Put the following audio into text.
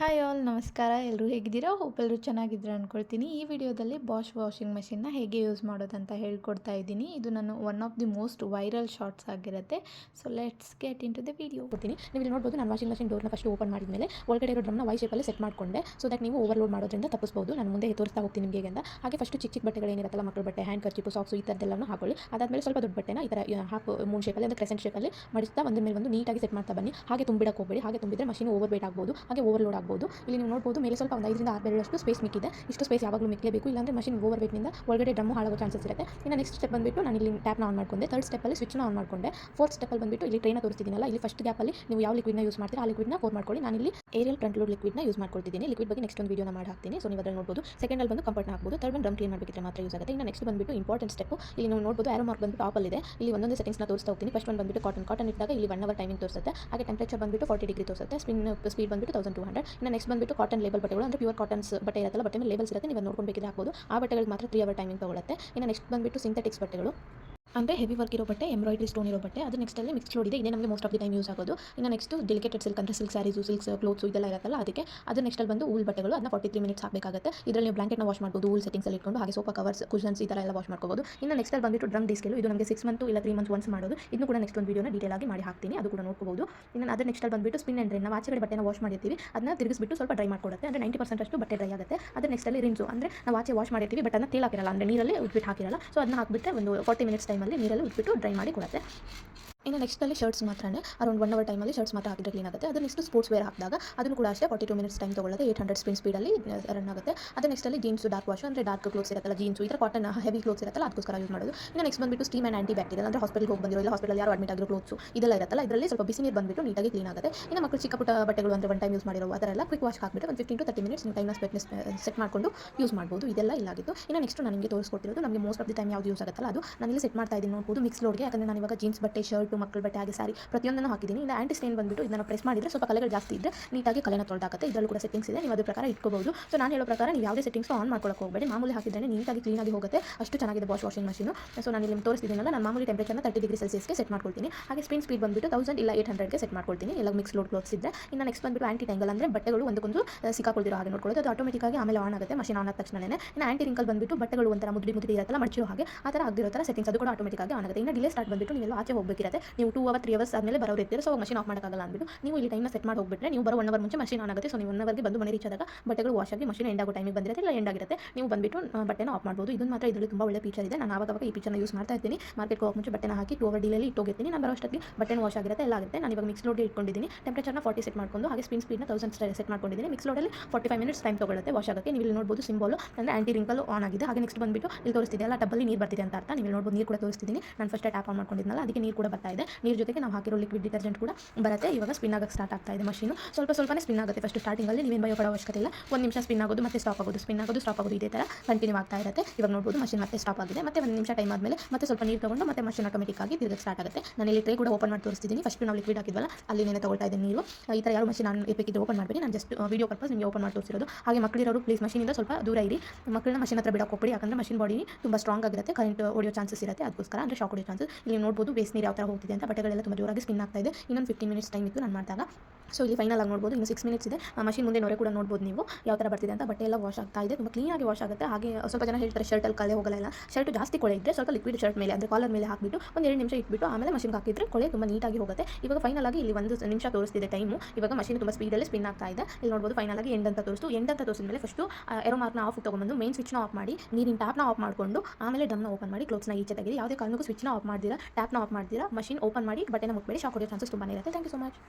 Hi all ನಮಸ್ಕಾರ. ಎಲ್ಲರೂ ಹೇಗಿದ್ದೀರಾ? ಒಬ್ಬೆಲ್ಲರೂ ಚೆನ್ನಾಗಿದ್ದೀರಾ ಅಂದ್ಕೊಳ್ತೀನಿ ಈ ವಿಡಿಯೋದಲ್ಲಿ ಬಾಷ್ ವಾಷಿಂಗ್ ಮೆಷಿನ್ನ ಹೇಗೆ ಯೂಸ್ ಮಾಡೋದಂತ ಹೇಳ್ಕೊಡ್ತಾ ಇದ್ದೀನಿ. ಇದು ನಾನು one of the most viral shorts ಆಗಿರುತ್ತೆ. So let's get into the video ಕೊಡ್ತೀನಿ ನೀವು ಇಲ್ಲಿ ನೋಡ್ಬೋದು, ನಾನು ವಾಷಿಂಗ್ ಮಷಿನ್ ಡೋರ್ನ ಫಸ್ಟ್ ಓಪನ್ ಮಾಡಿದ ಮೇಲೆ ಒಳಗಡೆ ಇರೋ ಡ್ರಮ್ನ ವೈ ಶೇಪಲ್ಲಿ ಸೆಟ್ ಮಾಡಿಕೊಂಡೆ. ಸೊ ದಟ್ ನೀವು ಓವರ್ಲೋಡ್ ಮಾಡೋದ್ರಿಂದ ತಪ್ಪಿಸ್ಬೋದು. ನಾನು ಮುಂದೆ ತೋರಿಸ್ತಾ ಹೋಗ್ತೀನಿ ನಿಮಗೆ ಅಂತ. ಹಾಗೆ ಫಸ್ಟ್ ಚಿಕ್ಕ ಚಿಕ್ಕ ಬಟ್ಟೆಗಳು ಏನಿರುತ್ತಲ್ಲ ಮಕ್ಕಳ ಬಟ್ಟೆ ಹ್ಯಾಂಡ್ ಕರ್ಚಿಪು ಸಾಕ್ಸು ಈ ಥರದ್ದೆಲ್ಲನೂ ಹಾಕೊಳ್ಳಿ. ಅದಾದಮೇಲೆ ಸ್ವಲ್ಪ ದೊಡ್ಡ ಬಟ್ಟೆನ ಈ ಥರ ಹಾಫ್ ಮೂರು ಶೇಪಲ್ಲಿ ಅಂದರೆ ಕ್ರೆಸೆಂಟ್ ಶೇಪಲ್ಲಿ ಮಡಿಸ್ತಾ ಒಂದ್ರ ಮೇಲೆ ಒಂದು ನೀಟಾಗಿ ಸೆಟ್ ಮಾಡ್ತಾ ಬನ್ನಿ. ಹಾಗೆ ತುಂಬಿಡಕ್ಕೆ ಹೋಗಬೇಡಿ. ಹಾಗೆ ತುಂಬಿದ್ರೆ ಮಷಿನ್ ಓವರ್ ವೇಟ್ ಆಗ್ಬೋದು. ಹಾಗೆ ಓವರ್ಲೋಡ್ ಆಗ್ಬೋದು. ಇಲ್ಲಿ ನೀವು ನೋಡ್ಬೋದು, ಮೇಲೆ ಸ್ವಲ್ಪ ಒಂದು ಐದರಿಂದ ಆರು ಬೆರಳಷ್ಟು ಸ್ಪೇಸ್ ಮಿಕ್ಕಿದೆ ಇಷ್ಟು ಸ್ಪೇಸ್ ಯಾವಾಗಲೂ ಮಿಕ್ಕಲೇಬೇಕು ಇಲ್ಲಾಂದರೆ ಮಷಿನ್ ಓವರ್ ವೇಟ್ನಿಂದ ಒಳಗಡೆ ಡ್ರಮ್ಮು ಹಾಳಾಗೋ ಚಾನ್ಸಸ್ ಇರುತ್ತೆ. ಇನ್ನು ನೆಕ್ಸ್ಟ್ ಸ್ಟೆಪ್ ಬಂದುಬಿಟ್ಟು ನಾನು ಇಲ್ಲಿ ಟ್ಯಾಪ್ನ ಆನ್ ಮಾಡ್ಕೊಂಡೆ. ಥರ್ಡ್ ಸ್ಟೆಪ್ಪಲ್ಲಿ ಸ್ವಿಚ್ನ ಆನ್ ಮಾಡ್ಕೊಂಡೆ. ಫೋರ್ತ್ ಸ್ಟೆಪ್ಪಲ್ಲಿ ಬಂದುಬಿಟ್ಟು ಇಲ್ಲಿ ಟ್ರೈನ ತೋರಿಸ್ತಿದ್ದೀನಲ್ಲ, ಇಲ್ಲಿ ಫಸ್ಟ್ ಗ್ಯಾಪಲ್ಲಿ ನೀವು ಯಾವ ಲಿಕ್ವಿಡ್ನ ಯೂಸ್ ಮಾಡ್ತೀರಾ, ಆ ಲಿಕ್ವಿಡ್ನ ಫೋರ್ ಮಾಡ್ಕೊಳ್ಳಿ. ನಾನು ಇಲ್ಲಿ ಏರಿಯಲ್ ಫ್ರಂಟ್ ಲೋಡ್ ಲಿಕ್ವಿಡ್ನ ಯೂಸ್ ಮಾಡ್ಕೊಳ್ತಿದ್ದೀನಿ. ಲಿಕ್ವಿಡ್ ಬಗ್ಗೆ ನೆಕ್ಸ್ಟ್ ಒಂದು ವೀಡಿಯೋನ ಮಾಡಿ ಹಾಕ್ತೀನಿ. ಸೊ ನೀವು ಅದರಲ್ಲಿ ನೋಡ್ಬೋದು. ಸೆಕೆಂಡಲ್ಲಿ ಬಂದು ಕಂಫರ್ಟ್ನ ಹಾಕ್ಬೋದು. ಥರ್ಡ್ ಒಂದು ಡ್ರಮ್ ಕ್ಲೀನ್ ಮಾಡಬೇಕಿದ್ರೆ ಮಾತ್ರ ಯೂಸ್ ಆಗುತ್ತೆ. ಇನ್ನು ನೆಕ್ಸ್ಟ್ ಬಂದುಬಿಟ್ಟು ಇಂಪಾರ್ಟೆಂಟ್ ಸ್ಟೆಪ್ ಇಲ್ಲಿ ನೀವು ನೋಡ್ಬೋದು ಆರೋ ಮಾರ್ಕ್ ಬಂದು ಇದೆ ಇಲ್ಲಿ ಒಂದೊಂದು ಸೆಟ್ಟಿಂಗ್ಸ್ನ ತೋರಿಸ್ತಾ ಹೋಗ್ತೀನಿ. ಫಸ್ಟ್ ಒಂದು ಬಂದುಬಿಟ್ಟು ಕಾಟನ್ ಕಾಟನ್ ಇಟ್ಟಾಗ ಇಲ್ಲಿ ಒನ್ ಅವರ್ ಟೈಮಿಂಗ್ ತೋರಿಸುತ್ತೆ. ಹಾಗೆ ಟೆಂಪ್ರೇಚರ್ ಬಂದುಬಿಟ್ಟು ಫಾರ್ಟಿ ಡಿಗ್ರಿ ತೋರಿಸುತ್ತೆ. ಸ್ಪಿನ್ ಸ್ಪೀಡ್ ಬಂದುಬಿಟ್ಟು ತೌಸಂಡ್ ಟು ಹಂಡ್ರೆಡ್ ಇನ್ನು ನೆಕ್ಸ್ಟ್ ಬಂದುಬಿಟ್ಟು ಕಾಟನ್ ಲೇಬಲ್ ಬಟ್ಟೆಗಳು, ಅಂದರೆ ಪ್ಯೂರ್ ಕಾಟನ್ಸ್ ಬಟ್ಟೆ ಇರುತ್ತಲ್ಲ, ಬಟ್ಟೆ ಮೇಲೆ ಲೇಬಲ್ಸ್ ಇರುತ್ತೆ, ನೀವು ನೋಡ್ಕೊಂಡು ಬೇಕಿದ್ರೆ ಹಾಕ್ಬೋದು. ಆ ಬಟ್ಟೆಗಳಿಗೆ ಮಾತ್ರ ತ್ರೀ ಅವರ್ ಟೈಮಿಂಗ್ ತಗೊಳ್ಳುತ್ತೆ ಇನ್ನು ನೆಕ್ಸ್ಟ್ ಬಂದುಬಿಟ್ಟು ಸಿಂಥೆಟಿಕ್ಸ್ ಬಟ್ಟೆಗಳು. ಅಂದರೆ ಹೆವಿ ವರ್ಕ್ ಇರೋ ಬಟ್ಟೆ ಎಂಬ್ರಾಯ್ಡ್ರಿ ಸ್ಟೋನ್ ಇರೋ ಬಟ್ಟೆ, ಅದು ನೆಕ್ಸ್ಟ್ ಅಲ್ಲಿ ಮಿಕ್ಸ್ ಲೋಡ್ ಇದೆ. ಇದೇ ನಮಗೆ most of the time use ಆಗೋದು. ಇನ್ನು ನೆಕ್ಸ್ಟ್ ಡೆಲಿಕೇಟೆಡ್ ಸಿಲ್ಕ್ ಅಂದರೆ ಸಿಲ್ಕ್ ಸ್ಯಾರೀಸು ಸಿಲ್ಕ್ಸ್ ಕ್ಲೋತ್ಸು ಇದೆಲ್ಲ ಇರುತ್ತಲ್ಲ ಅದಕ್ಕೆ, ಅದು ನೆಕ್ಸ್ಟ್ ಅಲ್ಲಿ ಬಂದು ಊಲ್ ಬಟ್ಟೆಗಳು, ಅದನ್ನ ಫಾರ್ಟಿ ತ್ರೀ ಮಿನಿಟ್ಸ್ ಹಾಕಬೇಕಾಗುತ್ತೆ. ಇದರಲ್ಲಿ ನೀವು ಬ್ಲಾಂಕೆಟ್ನ ವಾಶ್ ಮಾಡ್ಬೋದು, ಊಲ್ ಸೆಟ್ಟಿಂಗ್ಸಲ್ಲಿ ಇಟ್ಕೊಂಡು, ಹಾಗೆ ಸೋಫಾ ಕವರ್ಸ್ ಕುಷನ್ಸ್ ಈ ಥರ ಎಲ್ಲ ವಾಶ್ ಮಾಡ್ಕೋಬೋದು. ಇನ್ನು ನೆಕ್ಸ್ಟಲ್ಲಿ ಬಂದ್ಬಿಟ್ಟು ಡ್ರಮ್ ಡಿಸ್ಕೆಲು ಇದು ನಮಗೆ ಸಿಕ್ಸ್ ಮಂತ್ ಇಲ್ಲ ತ್ರೀ ಮಂತ್ ಒನ್ಸ್ ಮಾಡೋದು. ಇದನ್ನು ಕೂಡ ನೆಕ್ಸ್ಟ್ ಒಂದು ವೀಡಿಯೋನ ಡೀಟೇಲ್ ಆಗಿ ಮಾಡಿ ಹಾಕ್ತೀನಿ, ಅದು ಕೂಡ ನೋಡ್ಕೋಬೋದು. ಇನ್ನು ಅದ್ರ ನೆಕ್ಸ್ಟಲ್ಲಿ ಬಂದ್ಬಿಟ್ಟು ಸ್ಪಿನ್ ಆ್ಯಂಡ್ ನಾವು ಆಚೆಗಡೆ ಬಟ್ಟೆನ ವಾಶ್ ಮಾಡಿರ್ತೀವಿ. ಅದನ್ನ ತಿರುಗಿಸ್ಬಿಟ್ಟು ಸ್ವಲ್ಪ ಡ್ರೈ ಮಾಡ್ಕೊಡುತ್ತೆ. ಅಂದರೆ ನೈಂಟಿ ಪರ್ಸೆಂಟ್ ಅಷ್ಟು ಬಟ್ಟೆ ಡ್ರೈ ಆಗುತ್ತೆ. ಅದರ ನೆಕ್ಸ್ಟ್ ಅಲ್ಲಿ ರಿನ್ಸು ಅಂದರೆ ನಾವು ಆಚೆ ವಾಶ್ ಮಾಡಿರ್ತೀವಿ ಬಟ್ ಅದನ್ನ ತೇಲಾಕಿರಲ್ಲ ಅಂದರೆ ನೀರಲ್ಲಿ ಉಟ್ಬಿಟ್ಟು ಹಾಕಿರಲ್ಲ. ಸೊ ಅದನ್ನ ಹಾಕ್ಬಿಟ್ಟೆ ಒಂದು ಫಾರ್ಟಿ ಮಿನಿಟ್ಸ್ ಟೈಮಲ್ಲಿ ನೀರಲ್ಲಿ ಉಟ್ಬಿಟ್ಟು ಡ್ರೈ ಮಾಡಿ ಕೊಡುತ್ತೆ. ಇನ್ನು ನೆಕ್ಸ್ಟಲ್ಲಿ ಶರ್ಟ್ಸ್ ಮಾತ್ರನೇ ಅರೌಂಡ್ ಒನ್ ಅವರ್ ಟೈಮಲ್ಲಿ ಶರ್ಟ್ಸ್ ಮಾತ್ರ ಹಾಕಿದ್ರೆ ಕ್ಲೀನ್ ಆಗುತ್ತೆ. ಅದು ನೆಕ್ಸ್ಟ್ ಸ್ಪೋರ್ಟ್ಸ್ ವೇರ್ ಹಾಕಿದಾಗ, ಅದನ್ನು ಕೂಡ ಅಷ್ಟೇ ಫಾರ್ಟಿ ಟು ಮಿನಿಟ್ಸ್ ಟೈಮ್ ತೊಗೊಳ್ಳೋದು ಏಟ್ ಹಂಡ್ರೆಡ್ ಸ್ಪಿನ್ ಸ್ಪೀಡಲ್ಲಿ ರನ್ ಆಗುತ್ತೆ. ಅದು ನೆಕ್ಸ್ಟಲ್ಲಿ ಜೀನ್ಸ್ ಡಾರ್ಕ್ ವಾಶ್ ಅಂದರೆ ಡಾರ್ಕ್ ಕ್ಲೋತ್ಸ್ ಇರುತ್ತಲ್ಲ ಜೀನ್ಸ್ ಈ ಥರ ಕಾಟನ್ ಹೆವಿ ಕ್ಲೋತ್ಸ್ ಇರುತ್ತಲ್ಲ, ಅದಕ್ಕೋಸ್ಕರ ಯೂಸ್ ಮಾಡೋದು. ಇನ್ನು ನೆಕ್ಸ್ಟ್ ಬಂದ್ಬಿಟ್ಟು ಸ್ಟೀಮ್ ಆ್ಯಂಡ್ ಆಂಟಿ ಬ್ಯಾಕ್ಟೀರಿಯಲ್ ಅಂದರೆ ಹಾಸ್ಪಿಟಲ್ಗೆ ಹೋಗಿ ಬಂದಿರೋ ಇಲ್ಲ ಹಾಸ್ಪಿಟಲ್ ಯಾರು ಅಡ್ಮಿಟ್ ಆಗಿರೋ ಕ್ಲೋತ್ಸು ಇದೆಲ್ಲ ಇರತ್ತಲ್ಲ, ಇದರಲ್ಲಿ ಸ್ವಲ್ಪ ಬಿಸಿ ನೀರು ಬಂದ್ಬಿಟ್ಟು ನೀಟಾಗಿ ಕ್ಲೀನ್ ಆಗುತ್ತೆ. ಇನ್ನು ಮಕ್ಕಳು ಚಿಕ್ಕ ಪುಟ್ಟ ಬಟ್ಟೆಗಳು ಅಂದರೆ ಒನ್ ಟೈಮ್ ಯೂಸ್ ಮಾಡಿರೋ ಆ ಥರ ಎಲ್ಲ ಕ್ವಿಕ್ ವಾಶ್ ಹಾಕಿಬಿಟ್ಟು ಒಂದು ಫಿಫ್ಟೀನ್ ಟು ತರ್ಟಿ ಮಿನಿಟ್ಸ್ ಟೈಮ್ನ ಸ್ಪೆಟ್ನೆಸ್ ಸೆಟ್ ಮಾಡಿಕೊಂಡು ಯೂಸ್ ಮಾಡ್ಬೋದು. ಇದೆಲ್ಲ ಇಲ್ಲಾಗಿತ್ತು ಇನ್ನು ನೆಕ್ಸ್ಟ್ ನನಗೆ ತೋರಿಸ್ಕೊಟ್ಟಿರೋದು, ನಮಗೆ ಮೋಸ್ಟ್ ಆಫ್ ದಿ ಟೈಮ್ ಯಾವ್ದು ಯೂಸ್ ಆಗುತ್ತಲ್ಲ, ಅದು ನಾನು ಇಲ್ಲಿ ಸೆಟ್ ಮಾಡ್ತಾ ಇದ್ದೀನಿ ನೋಡ್ಬೋದು ಮಿಕ್ಸ್ ಲೋಡ್ಗೆ ಯಾಕಂದರೆ ನಾನು ಇವಾಗ ಜೀನ್ಸ್ ಬಟ್ಟೆ ಶರ್ಟು ಮಕ್ಕಳ ಬಟ್ಟೆ, ಹಾಗೆ ಸಾರಿ ಪ್ರತಿಯೊಂದನ್ನು ಹಾಕಿದ್ದೀನಿ. ಇನ್ನು ಆಂಟಿ ಸ್ಟೇನ್ ಬಂದುಬಿಟ್ಟು ಇದನ್ನು ಪ್ರೆಸ್ ಮಾಡಿದರೆ ಸ್ವಲ್ಪ ಕಲೆಗಳು ಜಾಸ್ತಿ ಇದ್ದರೆ ನೀಟಾಗಿ ಕಲೆನ ತೊಳೆದಾಗುತ್ತೆ ಇದರಲ್ಲೂ ಕೂಡ ಸೆಟ್ಟಿಂಗ್ಸ್ ಇದೆ, ನೀವು ಅದ್ರ ಪ್ರಕಾರ ಇಟ್ಕೋಬಹುದು. ಸೊ ನಾನು ಹೇಳೋ ಪ್ರಕಾರ ನೀವು ಯಾವುದೇ ಸೆಟ್ಟಿಂಗ್ಸ್ ಆನ್ ಮಾಡ್ಕೊಳ್ಳೋಕೆ ಹೋಗಬೇಡಿ. ಮಾಮೂಲಿ ಹಾಕಿದ್ರೆ ನೀಟಾಗಿ ಕ್ಲೀನಾಗಿ ಹೋಗುತ್ತೆ. ಅಷ್ಟು ಚೆನ್ನಾಗಿದೆ ಬಾಶ್ ವಾಷಿಂಗ್ ಮಷೀನು ಸೊ ನಾನು ಇಲ್ಲಿ ತೋರಿಸ್ತಿದ್ದೀನಲ್ಲ, ನಾನು ಮಾಮೂಲಿ ಟೆಂಪರೇಚರ್ನ ತರ್ಟಿ ಡಿಗ್ರಿ ಸೆಲ್ಸಿಯಸ್ಗೆ ಸೆಟ್ ಮಾಡ್ಕೊಳ್ತೀನಿ. ಹಾಗೆ ಸ್ಪಿನ್ ಸ್ಪೀಡ್ ಬಂದುಬಿಟ್ಟು ತೌಸಂಡ್ ಇಲ್ಲ ಏಟ್ ಹಂಡ್ರೆಡ್ಗೆ ಸೆಟ್ ಮಾಡ್ಕೊಳ್ತೀನಿ. ಎಲ್ಲ ಮಿಕ್ಸ್ ಲೋಡ್ ಕ್ಲೋತ್ಸ್ ಇದೆ ಇನ್ನು ನೆಕ್ಸ್ಟ್ ಬಂದುಬಿಟ್ಟು ಆಂಟಿ ಟ್ಯಾಂಗಲ್ ಅಂದರೆ ಬಟ್ಟೆಗಳು ಒಂದಕ್ಕೊಂದು ಸಿಕ್ಕಾಕೊಳ್ತಿರೋ ಹಾಗೆ ನೋಡ್ಕೊಳ್ಳೋದು. ಅದು ಆಟೋಮೆಟಿಕ್ಕಾಗಿ ಆಮೇಲೆ ಆನ್ ಆಗುತ್ತೆ ಮಷೀನ್ ಆನ್ ಆದ ತಕ್ಷಣನೇ. ಇನ್ನು ಆಂಟಿ ರಿಂಕಲ್ ಬಂದುಬಿಟ್ಟು ಬಟ್ಟೆಗಳು ಒಂಥರ ಮುದ್ದಿ ಮುದ್ದಿ ಇರತ್ತಲ್ಲ ಮಡಚಿರೋ ಹಾಗೆ, ಆ ಥರ ಆಗಿರೋ ಥರ ಸೆಟ್ಟಿಂಗ್ಸ್ ಅದು ಕೂಡ ಆಟೋಮೆಟಿಕ್ಕಾಗಿ ಆನ್ ಆಗುತ್ತೆ. ಇನ್ನು ಡಿಲೇ ಸ್ಟಾರ್ಟ್ ಬಂದುಬಿಟ್ಟು ನೀವೆಲ್ಲ ಆಚೆ ಹೋಗಬೇಕಿರುತ್ತೆ. ನೀವು ಟೂ ಅವರ್ ತ್ರೀ ಅವರ್ಸ್ ಆದಮೇಲೆ ಬರೋರು ಇರ್ತೀರ. ಸೊ ಮಷೀನ್ ಆಫ್ ಮಾಡೋಕ್ಕಾಗಲ್ಲ ಅಂದ್ಬಿಟ್ಟು ನೀವು ಇಲ್ಲಿ ಟೈಮ್ನ ಸೆಟ್ ಮಾಡಿ ಹೋಗ್ಬಿಟ್ರೆ ನೀವು ಬರೋ ಒನ್ ಅವರ್ ಮುಂಚೆ ಮಷೀನ್ ಆನ್ ಆಗುತ್ತೆ. ಸೊ ನೀವು ಒನ್ ಅವರ್ಗೆ ಬಂದು ಮನೆ ರೀಚ್ ಆದಾಗ ಬಟ್ಟೆಗಳು ವಾಶ್ ಆಗಿ ಮಷೀನ್ ಎಂಡ್ ಆಗೋ ಟೈಮಿಗೆ ಬಂದಿರುತ್ತೆ ಇಲ್ಲ ಎಂಡ್ ಆಗಿರುತ್ತೆ. ನೀವು ಬಂದುಬಿಟ್ಟು ಬಟ್ಟೆನ ಆಫ್ ಮಾಡ್ಬೋದು. ಇದನ್ನು ಮಾತ್ರ ಇದರಲ್ಲಿ ತುಂಬ ಒಳ್ಳೆ ಫೀಚರ್ ಇದೆ. ನಾನು ಆವಾಗ ಈ ಫೀಚರ್ನ ಯೂಸ್ ಮಾಡ್ತಾ ಇರ್ತೀನಿ. ಮಾರ್ಕೆಟ್ಗೆ ಹೋಗಿ ಮುಂಚೆ ಬಟ್ಟೆನ ಹಾಕಿ ಟೂ ಅವರ್ ಡೀಲಲ್ಲಿ ಇಟ್ಟೋಗಿರ್ತೀನಿ ನಾನು ಬರೋ ಅಷ್ಟೊತ್ತಿಗೆ ಬಟ್ಟೆನ ವಾಶ್ ಆಗಿರುತ್ತೆ, ಎಲ್ಲ ಆಗುತ್ತೆ ನಾನು ಇವಾಗ ಮಿಕ್ಸ್ ಲೋಡ್ಗೆ ಇಟ್ಕೊಂಡಿದ್ದೀನಿ. ಟೆಂಪರೇಚರ್ನ ಫಾರ್ಟಿ ಸೆಟ್ ಮಾಡ್ಕೊಂಡು, ಹಾಗೆ ಸ್ಪಿನ್ ಸ್ಪೀಡ್ನ ತೌಸಂಡ್ ಸೆಟ್ ಮಾಡ್ಕೊಂಡಿದ್ದೀನಿ. ಮಿಕ್ಸ್ ಲೋಡಲ್ಲಿ ಫಾರ್ಟಿ ಫೈವ್ ಮಿನಿಟ್ಸ್ ಟೈಮ್ ತೊಗೊಳುತ್ತೆ ವಾಶ್ ಆಗೋಕ್ಕೆ. ನೀವು ಇಲ್ಲಿ ನೋಡ್ಬೋದು ಸಿಂಬಲ್ ಅಂದರೆ ಆಂಟಿ ರಿಂಕಲ್ ಆನ್ ಆಗಿದೆ. ಹಾಗೆ ನೆಕ್ಸ್ಟ್ ಬಂದ್ಬಿಟ್ಟು ಇಲ್ಲಿ ತೋರಿಸ್ತಿದೆ ಅಲ್ಲ ಟಬ್ಬಲ್ಲಿ ನೀರು ಬರ್ತಿದೆ ಅಂತ ಅರ್ಥ. ನೀವು ನೋಡ್ಬೋದು ನೀರು ಕೂಡ ತೋರಿಸ್ತಿದ್ದೀನಿ. ನಾನು ಫಸ್ಟ್ ಟ್ಯಾಪ್ ಆನ್ ಮಾಡ್ಕೊಂಡಿದ್ನಲ್ಲ, ಅದಕ್ಕೆ ನೀರು ಕೂಡ ಬರ್ತಾ ಇದೆ. ನೀರು ಜೊತೆಗೆ ನಾವು ಹಾಕಿರೋ ಲಿಕ್ವಿಡ್ ಡಿಟರ್ಜೆಂಟ್ ಕೂಡ ಬರುತ್ತೆ. ಇವಾಗ ಸ್ಪಿನ್ ಆಗಕ್ಕೆ ಸ್ಟಾರ್ಟ್ ಆಗ್ತಾ ಇದೆ ಮಷೀನು ಸ್ವಲ್ಪ ಸ್ವಲ್ಪನೇ ಸ್ಪಿನ್ ಆಗುತ್ತೆ ಫಸ್ಟ್ ಸ್ಟಾರ್ಟಿಂಗಲ್ಲಿ ನೀವೇನು ಭಯ ಪಡೋ ಅವಶ್ಯಕತೆ ಇಲ್ಲ. ಒಂದು ನಿಮಿಷ ಸ್ಪಿನ್ ಆಗೋದು, ಮತ್ತೆ ಸ್ಟಾಪ್ ಆಗೋದು ಸ್ಪಿನ್ ಆಗೋದು ಸ್ಟಾಪ್ ಆಗೋದು ಇದೇ ಥರ ಕಂಟಿನ್ಯೂ ಆಗ್ತಾ ಇರುತ್ತೆ. ಇವಾಗ ನೋಡ್ಬೋದು ಮಷೀನ್ ಮತ್ತೆ ಸ್ಟಾಪ್ ಆಗಿದೆ. ಮತ್ತೆ ಒಂದು ನಿಮಿಷ ಟೈಮ್ ಆದಮೇಲೆ ಮತ್ತೆ ಸ್ವಲ್ಪ ನೀರು ತಗೊಂಡು ಮತ್ತೆ ಮಷೀನ್ ಆಟೋಮೆಟಿಕ್ ಆಗಿ ತಿರುಗಕ್ಕೆ ಸ್ಟಾರ್ಟ್ ಆಗುತ್ತೆ. ನಾನು ಇಲ್ಲಿ ಟ್ರೇ ಕೂಡ ಓಪನ್ ಮಾಡಿ ತೋರಿಸ್ತಿದ್ದೀನಿ. ಫಸ್ಟ್ ನಾವು ಲಿಕ್ವಿಡ್ ಹಾಕಿದ್ವಲ್ಲ, ಅಲ್ಲಿ ನೆನೆ ತಗೊಳ್ತಾ ಇದ್ದೀನಿ ನೀರು. ಈ ಥರ ಯಾರು ಮಷೀನ್ ನಾನು ಬೇಕಿದ್ರೆ ಓಪನ್ ಮಾಡಬೇಡಿ. ನಾನು ಜಸ್ಟ್ ವೀಡಿಯೋ ಪರ್ಪಸ್ ನಿಮಗೆ ಓಪನ್ ಮಾಡಿ ತೋರಿಸಿರೋದು. ಹಾಗೆ ಮಕ್ಕಳಿರೋರು ಪ್ಲೀಸ್ ಮಷೀನಿಂದ ಸ್ವಲ್ಪ ದೂರ ಇರಿ. ಮಕ್ಕಳನ್ನ ಮಷೀನ್ ಹತ್ರ ಬಿಡಕ್ಕೆ ಹೋಗ್ಬೇಡಿ. ಯಾಕಂದರೆ ಮಷೀನ್ ಬಾಡಿ ತುಂಬ ಸ್ಟ್ರಾಂಗ್ ಆಗಿರುತ್ತೆ. ಕರೆಂಟ್ ಹೊಡೆಯೋ ಚಾನ್ಸಸ್ ಇರುತ್ತೆ. ಅದಕ್ಕೋಸ್ಕರ ಅಂದರೆ ಶಾಕ್ ಹೊಡೆಯೋ ಚಾನ್ಸಸ್ ಇಲ್ಲಿ ನೋಡ್ಬೋದು ಬೇಸ್ ನೀರು ಯಾವ ಥರ ಹೋಗ್ತಿದೆ ಅಂತ ಬಟ್ಟೆಗಳೆಲ್ಲ ತುಂಬ ಜೋರಾಗಿ ಸ್ಪಿನ್ ಆಗ್ತಾ ಇದೆ. ಇನ್ನೊಂದು ಫಿಫ್ಟೀನ್ ಮಿನಿಟ್ಸ್ ಟೈಮ್ ಇತ್ತು, ನಾನು ಮಾಡಿದಾಗ. ಸೊ ಇಲ್ಲಿ ಫೈನಲ್ ಆಗಿ ನೋಡ್ಬೋದು. ಇನ್ನು ಸಿಕ್ಸ್ ಮಿನಿಟ್ಸ್ ಇದೆ. ಮಷೀನ್ ಮುಂದೆ ನೋರೆ ಕೂಡ ನೋಡ್ಬೋದು ನೀವು. ಯಾವ ಥರ ಬರ್ತಿದೆ ಅಂತ. ಬಟ್ಟೆ ಎಲ್ಲ ವಾಶ್ ಆಗ್ತಾ ಇದೆ. ತುಂಬ ಕ್ಲೀನಾಗಿ ವಾಶ್ ಆಗುತ್ತೆ. ಹಾಗೆ ಸ್ವಲ್ಪ ಜನ ಹೇಳ್ತಾರೆ ಶರ್ಟಲ್ಲಿ ಕಲೆ ಹೋಗಲ್ಲ ಶರ್ಟ್ ಜಾಸ್ತಿ ಕೊಳೆ ಇದ್ದರೆ ಸ್ವಲ್ಪ ಲಿಕ್ವಿಡ್ ಶರ್ಟ್ ಮೇಲೆ, ಅಂದರೆ ಕಾಲರ್ ಮೇಲೆ ಹಾಕಿಬಿಟ್ಟು ಒಂದು ಎರಡು ನಿಮಿಷ ಇಟ್ಬಿಟ್ಟು ಆಮೇಲೆ ಮಷಿನ್ ಹಾಕಿದ್ರೆ ಕೊಳೆ ತುಂಬ ನೀಟಾಗಿ ಹೋಗುತ್ತೆ. ಇವಾಗ ಫೈನಲ್ ಆಗಿ ಇಲ್ಲಿ ಒಂದು ನಿಮಿಷ ತೋರಿಸ್ತಿದೆ ಟೈಮು ಇವಾಗ ಮಷಿನ್ ತುಂಬ ಸ್ಪೀಡಲ್ಲಿ ಸ್ಪಿನ್ ಆಗ್ತಾ ಇದೆ. ಇಲ್ಲಿ ನೋಡ್ಬೋದು ಫೈನಲ್ ಆಗಿ ಎಂಡ್ ಅಂತ ತೋರಿಸ್ತು. ಎಂಡ್ ಅಂತ ತೋರಿಸಿದ ಮೇಲೆ ಫಸ್ಟು ಎರೋ ಮಾರ್ಕ್ನ ಆಫ್ ತೊಗೊಂಡು ಮೇನ್ ಸ್ವಿಚ್ನ ಆಫ್ ಮಾಡಿ, ನೀರಿನ ಟ್ಯಾಪ್ನ ಆಫ್ ಮಾಡಿಕೊಂಡು ಆಮೇಲೆ ಡಮ್ನ ಓಪನ್ ಮಾಡಿ ಕ್ಲೋತ್ಸ್ನ ಈಚೆ ತೆಗೆದು, ಯಾವುದೇ ಕಾರಣಕ್ಕೂ ಸ್ವಿಚ್ನ ಆಫ್ ಮಾಡಿದಿರ ಟ್ಯಾಪ್ನ ಆಫ್ ಮಾಡಿದಿರ ಮಷಿನ್ ಓಪನ್ ಮಾಡಿ ಬಟ್ಟೆನ ಮುಟ್ಬೇಡಿ ಶಾಕ್ ಹೊಡೆಯೋ ಚಾನ್ಸಸ್ ತುಂಬಾ ಇರುತ್ತೆ. Thank you much